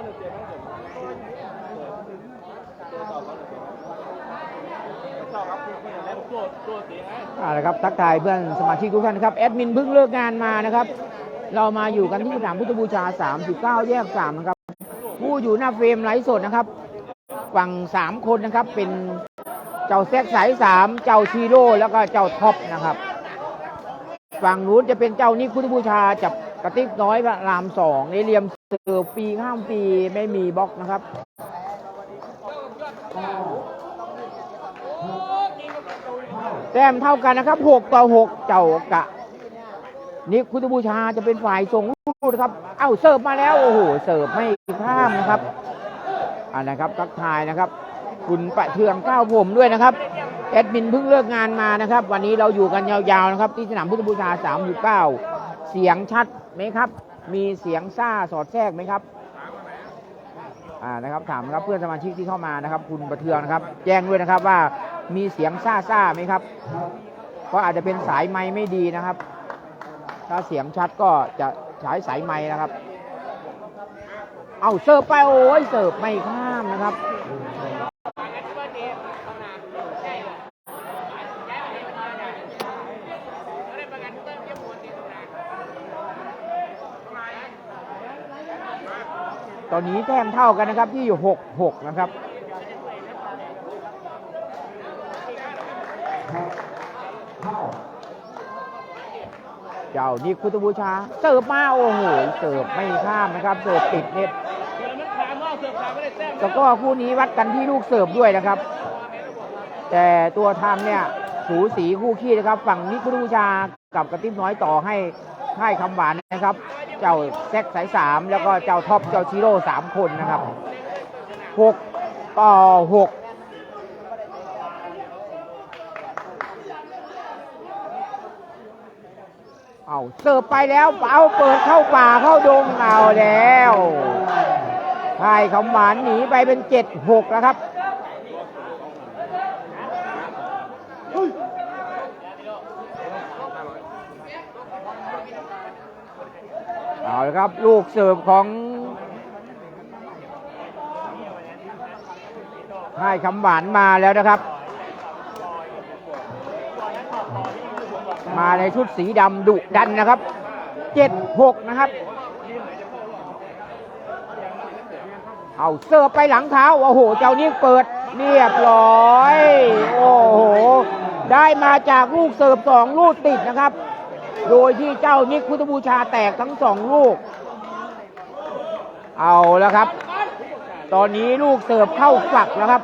เอเขาหนึ่งเตะครับคุณคนอย่างไรผมเอานะครับทักทายเพื่อนสมาชิกทุกท่านครับแอดมินเพิ่งเลิกงานมานะครับ เรามาอยู่กันที่สนามพุทธบูชา 39 แยก 3 นะครับ ผู้อยู่หน้าเฟรมไลฟ์สดนะครับ ฝั่ง 3 คนนะครับเป็นเจ้าแซกสาย 3 เจ้าชีโร่แล้วก็เจ้าท็อปนะครับ ฝั่งนู้นจะเป็นเจ้านิกพุทธบูชาจับกระติกน้อยพระรามสองในเหลี่ยม เสือปีข้ามปีไม่มีบล็อกนะครับแต้มเท่ากันนะครับ6ต่อ6เจ้ากะนิกพุทธบูชาจะเป็นฝ่ายส่งลูกนะครับ เอ้าเสิร์ฟมาแล้วโอ้โหเสิร์ฟไม่ข้ามนะครับอ่านะครับทักทายนะครับ คุณประเทืองก้าวผมด้วยนะครับแอดมินเพิ่งเลิกงานมานะครับ วันนี้เราอยู่กันยาวๆนะครับ ที่สนามพุทธบูชา 3.9 เสียงชัดไหมครับ มีเสียงซ่าสอดแทรกไหมครับอ่านะครับถามครับเพื่อนสมาชิกที่เข้ามานะครับ คุณประเทืองนะครับ แจ้งด้วยนะครับว่ามีเสียงซ่าซ่าไหมครับ เพราะอาจจะเป็นสายไม้ไม่ดีนะครับ ถ้าเสียงชัดก็จะใช้สายไม้นะครับ เอาเสิร์ฟไปโอ้ยเสิร์ฟไม่ข้ามนะครับ ตอนนี้แต้มเท่ากันนะครับที่อยู่หกหกนะครับเจ้านิกพุทธบูชาเสิร์ฟมาโอ้โหเสิร์ฟไม่ข้ามนะครับเสิร์ฟติดเน็ตแล้วก็คู่นี้วัดกันที่ลูกเสิร์ฟด้วยนะครับ แต่ตัวทำเนี่ยสูสีคู่ขี้นะครับ ฝั่งนิกพุทธบูชากับกระติบน้อยต่อให้ ค่ายคำหวานนะครับ เจ้าแซกสายสามแล้วก็เจ้าท็อปเจ้าชิโร่สามคนนะครับหกต่อหกเอาเสิร์ฟไปแล้วเอาเปิดเข้าป่าเข้าดงเอาแล้วค่ายคำหวานหนีไปเป็นเจ็ดหกแล้วครับ เอา ละครับ ลูกเสิร์ฟของค่ายคำหวานมาแล้วนะครับ มาในชุดสีดำดุดันนะครับเจ็ดหกนะครับ เอาเสิร์ฟไปหลังเท้า โอ้โห เจ้านี้เปิดเรียบร้อย โอ้โห ได้มาจากลูกเสิร์ฟสองลูกติดนะครับ โดยที่เจ้านิกพุทธบูชาแตกทั้งสองลูก เอาแล้วครับ ตอนนี้ลูกเสิร์ฟเข้าฝักแล้วครับ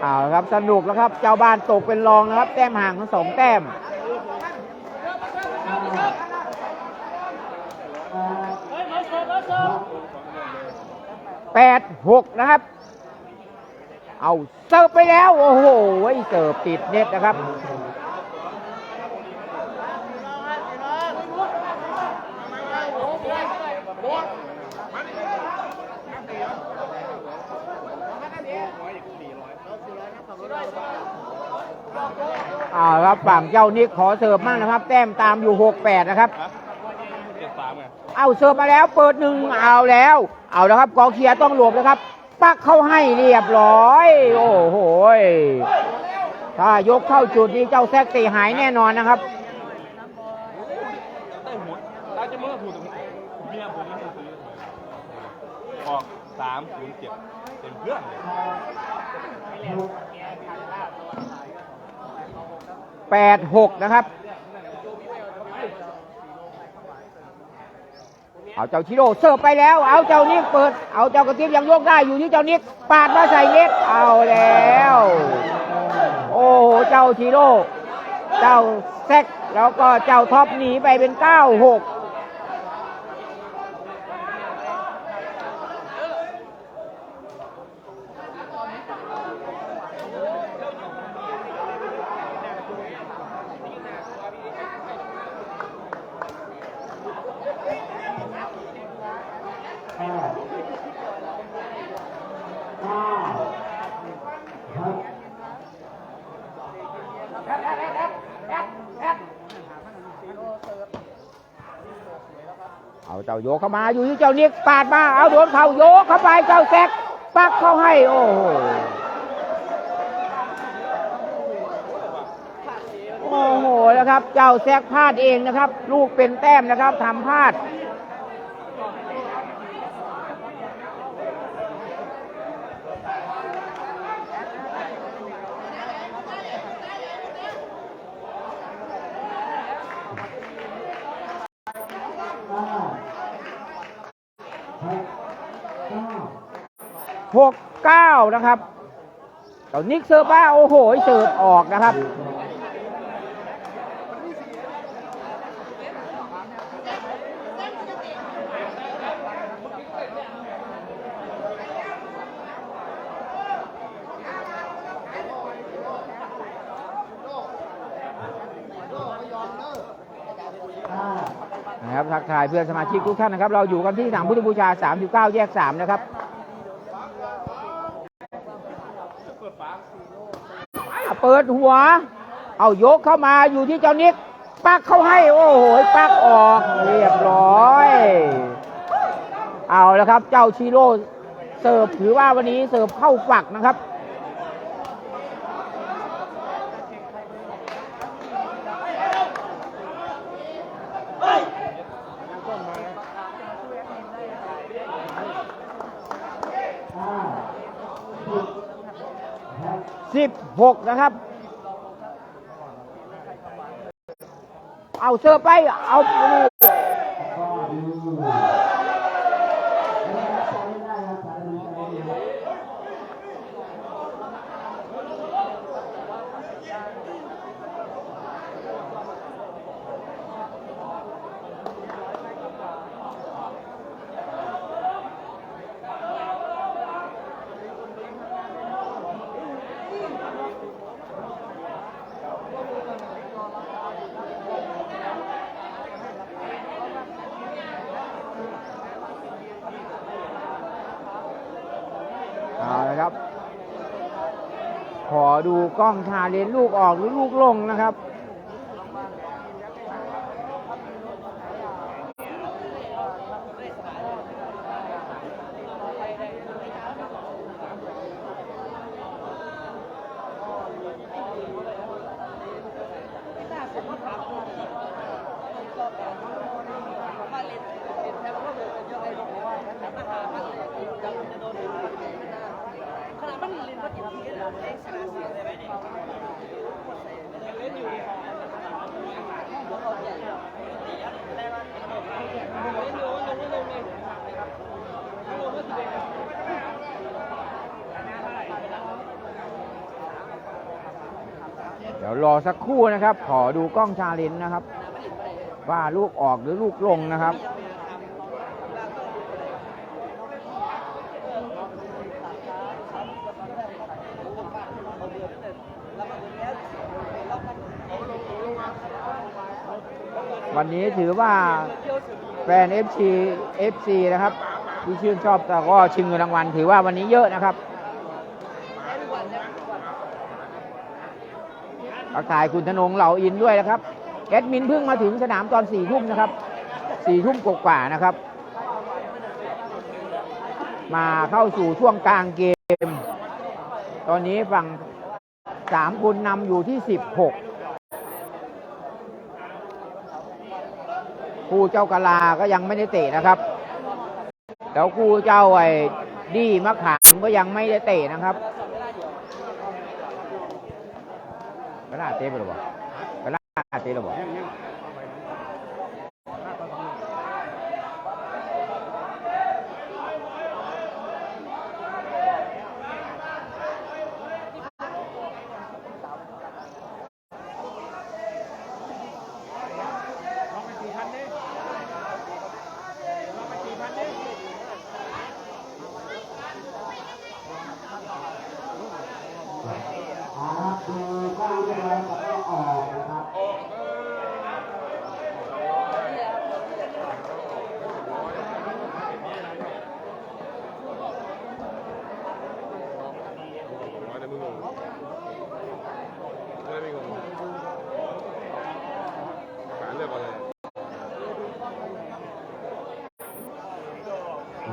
เอาละครับสนุกแล้วครับ เจ้าบ้านตกเป็นรองนะครับ แต้มห่างทั้งสองแต้มแปดหกนะครับ เอาเซิร์ฟไปแล้ว โอ้โหเสิร์ฟติดเน็ตนะครับ เอาละครับ ฝั่งเจ้านิกขอเสิร์ฟมากนะครับ แต้มตามอยู่ 6-8 นะครับเจ็ดสามไงเอาเสิร์ฟมาแล้วเปิดหนึ่งเอาแล้ว เอาแล้วครับกองเชียร์ต้องหลบนะครับ ปักเข้าให้เรียบร้อย โอ้โหยถ้ายกเข้าจุดนี้เจ้าแซกตีหายแน่นอนนะครับได้หัวเราจะเมื่อถูกตรงนี้เมียผมนี่ซื้อออกสามศูนย์เจ็ดเป็นเพื่อนเลย 8-6นะครับ เอาเจ้าชิโร่เสิร์ฟไปแล้ว เอาเจ้านิกเปิด เอาเจ้ากระติบยังโยกได้อยู่ที่เจ้านิกปาดมาใส่เน็ตเอาแล้ว โอ้โหเจ้าชิโร่เจ้าแซกแล้วก็เจ้าท็อปหนีไปเป็น9-6เอา เจ้าโยกเข้ามา อยู่ที่เจ้าเนียกปาดมา เอาโดนเข่าโยกเข้าไปเจ้าแซกปักเข้าให้โอ้โหโอ้โหนะครับ เจ้าแซกพลาดเองนะครับ ลูกเป็นแต้มนะครับทำพลาด หกเก้านะครับเจ้านิกเซิร์บ้าโอ้โหเสิร์ฟออกนะครับนะครับทักทายเพื่อนสมาชิกทุกท่านนะครับ เราอยู่กันที่สนามพุทธบูชา 39 แยก 3 นะครับ ปิดหัว เอายกเข้ามาอยู่ที่เจ้านิก ปักเข้าให้ โอ้โห ปักออก เรียบร้อย เอาแล้วครับ เจ้าชิโร่เสิร์ฟถือว่าวันนี้เสิร์ฟเข้าฝักนะครับ สิบหกนะครับ เอาเสื้อไป เอา ดูกล้องชาเลนลูกออกหรือลูกลงนะครับ เดี๋ยวรอสักครู่นะครับ ขอดูกล้องชาเลนนะครับ ว่าลูกออกหรือลูกลงนะครับวันนี้ถือว่าแฟน FC FC นะครับ ที่ชื่นชอบแต่ก็ชิงเงินรางวัลถือว่าวันนี้เยอะนะครับ ทักทายคุณธนงเหล่าอินด้วยนะครับแอดมินเพิ่งมาถึงสนามตอนสี่ทุ่มนะครับสี่ทุ่มกว่านะครับ มาเข้าสู่ช่วงกลางเกม ตอนนี้ฝั่งสามคุณนำอยู่ที่สิบหกคู่เจ้ากะลาก็ยังไม่ได้เตะนะครับ แล้วคู่เจ้าไอ้ดีมะขามก็ยังไม่ได้เตะนะครับ သေးပါလို့ပါဘလားသေးလို့ပါ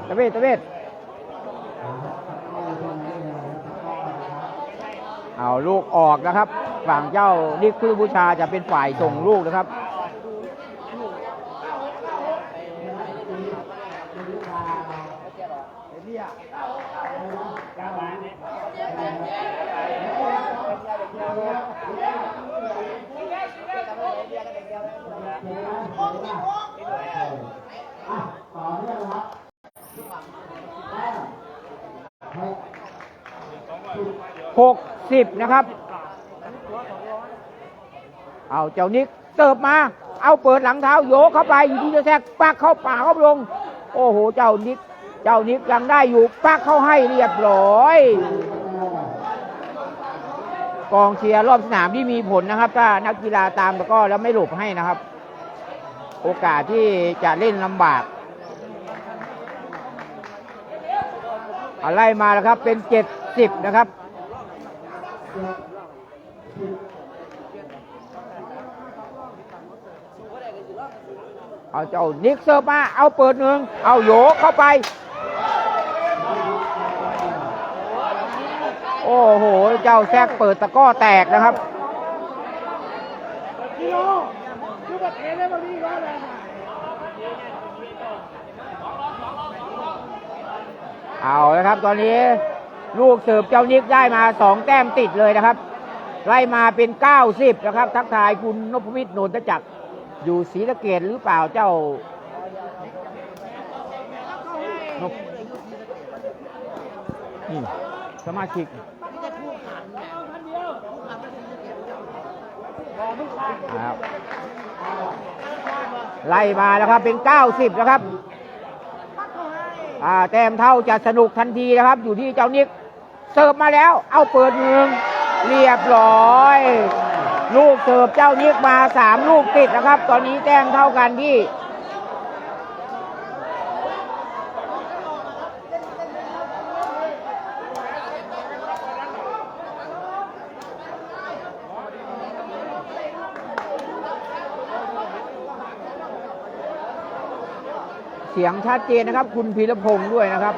ตะเปล่าตะเวทตะเวทเอาลูกออกนะครับ ฝั่งเจ้านิคุบูชาจะเป็นฝ่ายส่งลูกนะครับ หกสิบนะครับ เอาเจ้านิกเสิร์ฟมา เอาเปิดหลังเท้าโยกเข้าไปอยู่ที่จะแทกปักเข้าป่าเข้าลง โอ้โห เจ้านิก เจ้านิกยังได้อยู่ปักเข้าให้เรียบร้อย กองเชียร์รอบสนามที่มีผลนะครับ ถ้านักกีฬาตามแล้วก็แล้วไม่หลบให้นะครับ โอกาสที่จะเล่นลำบากอะไรมาแล้วครับเป็นเจ็ดสิบนะครับ เอาเจ้านิกเซิร์มาเอาเปิดหนึ่งเอาโยกเข้าไป โอ้โห เจ้าแซกเปิดตะก้อแตกนะครับเอาและครับตอนนี้ ลูกเสิร์ฟเจ้านิกได้มาสองแต้มติดเลยนะครับ ไล่มาเป็น 90 นะครับ ทักทายคุณนพวิทย์นนทจักรอยู่ศรีสะเกดหรือเปล่าเจ้านพนี่สมาชิกครับไล่มาแล้วครับเป็น 90 นะครับ อ่าแต้มเท่าจะสนุกทันทีนะครับ อยู่ที่เจ้านิก เสิร์ฟมาแล้ว เอาเปิดหนึ่งเรียบร้อย ลูกเสิร์ฟเจ้านิกมาสามลูกติดนะครับ ตอนนี้แต้มเท่ากันที่เสียงชัดเจนนะครับ คุณพีรพงศ์ด้วยนะครับ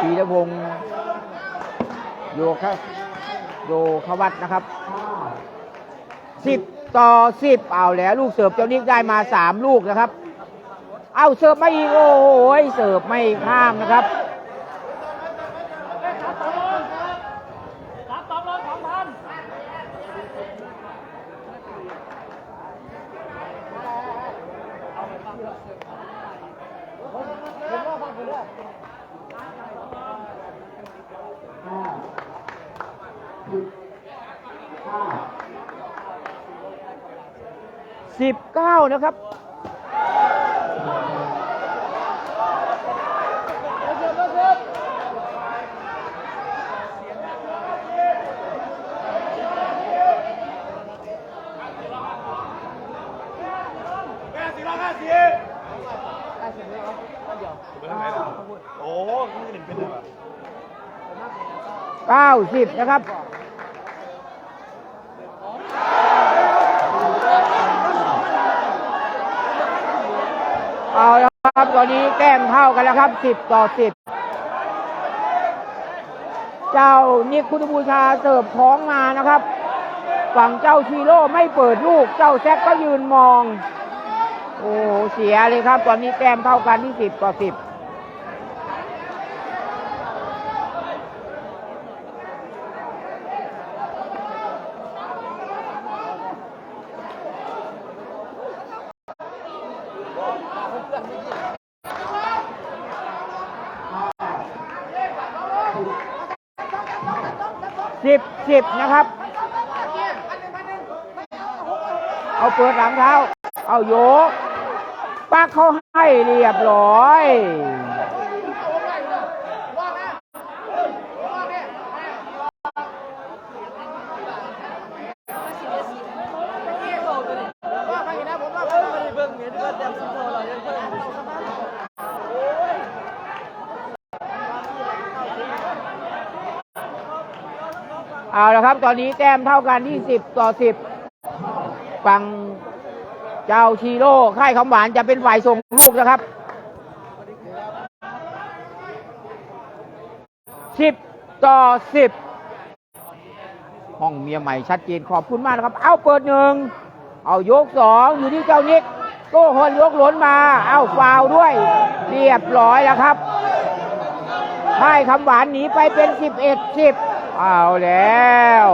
พีรพงศ์ โยคะโยควัตนะครับสิบต่อสิบเอาแล้วลูกเสิร์ฟเจ้านิกได้มาสามลูกนะครับ เอาเสิร์ฟไม่อีกโอ้โหเสิร์ฟไม่ข้ามนะครับ สิบเก้านะครับโอ้นี่หนึ่งเป็นแบบเก้าสิบนะครับ ตอนนี้แก้มเท่ากันแล้วครับสิบต่อสิบเจ้านิกุทธบูชาเสิร์ฟท้องมานะครับ ฝั่งเจ้าชีโร่ไม่เปิดลูก เจ้าแซกก็ยืนมอง โอ้เสียเลยครับ ตอนนี้แก้มเท่ากันที่สิบต่อสิบ สิบสิบนะครับ เอาเปิดหลังเท้า เอาโยกปักเขาให้เรียบร้อย ครับ ตอนนี้แต้มเท่ากันที่สิบต่อสิบฝั่งเจ้าชีโร่ค่ายคำหวานจะเป็นฝ่ายส่งลูกนะครับสิบต่อสิบห้องเมียใหม่ชัดเจนขอบคุณมากนะครับ เอาเปิดหนึ่ง เอายกสองอยู่ที่เจ้านิกโก้คนยกหล้นมา เอาฟาวด้วย เรียบร้อยแล้วครับให้คำหวานหนีไปเป็นสิบ เอาแล้ว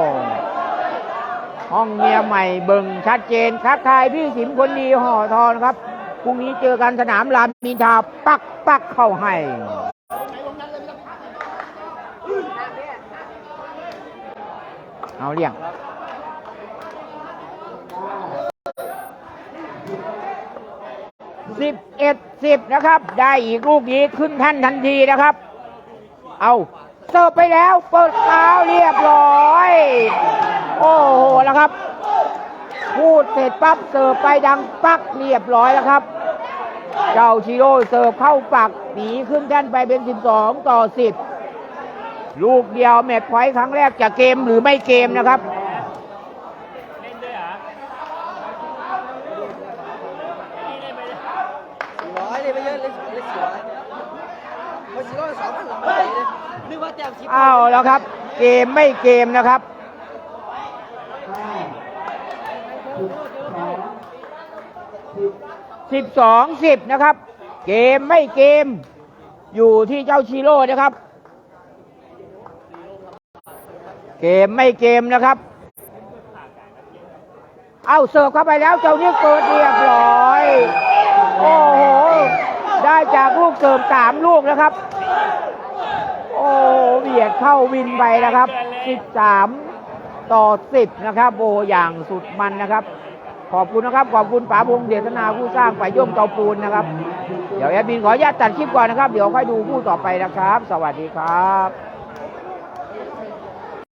ห้องเมียใหม่เบิ่งชัดเจนทักทายพี่สิมคนดีห่อทอนครับพรุ่งนี้เจอกันสนามรามอินทาปักปักเข้าให้เอาเลี้ยงสิบเอ็ดสิบนะครับ ได้อีกลูกนี้ขึ้นท่านทันทีนะครับ เอา เสิร์ฟไปแล้ว เปิดเท้าเรียบร้อย โอ้โหแล้วครับ พูดเสร็จปั๊บเสิร์ฟไปดังปักเรียบร้อยแล้วครับ เจ้าชิโร่เสิร์ฟเข้าปักหนีขึ้นแท่นไปเป็น 12 ต่อ 10 ลูกเดียวแมตช์พอยต์ครั้งแรกจะเกมหรือไม่เกมนะครับ สี่ร้อยเลยไม่เยอะเลยเลยสี่ร้อยมันสี่ร้อยสองพันหลังไปเลยนึกว่าแต้มชิป เอาแล้วครับ เกมไม่เกมนะครับสิบสองสิบนะครับ เกมไม่เกม อยู่ที่เจ้าชิโร่นะครับ เกมไม่เกมนะครับ เอาเสิร์ฟเข้าไปแล้วเจ้านี่เกิดเรียบร้อย โอ้โห ได้จากลูกเสิร์ฟสามลูกนะครับ โอ้เบียดเข้าวินไปนะครับ 13 ต่อ 10 นะครับโออย่างสุดมันนะครับ ขอบคุณนะครับ ขอบคุณป๋าพงษ์เดชนาผู้สร้างฝ่ายย่มเตาปูนนะครับ เดี๋ยวแอดมินขออนุญาตตัดคลิปก่อนนะครับ เดี๋ยวค่อยดูผู้ต่อไปนะครับ สวัสดีครับ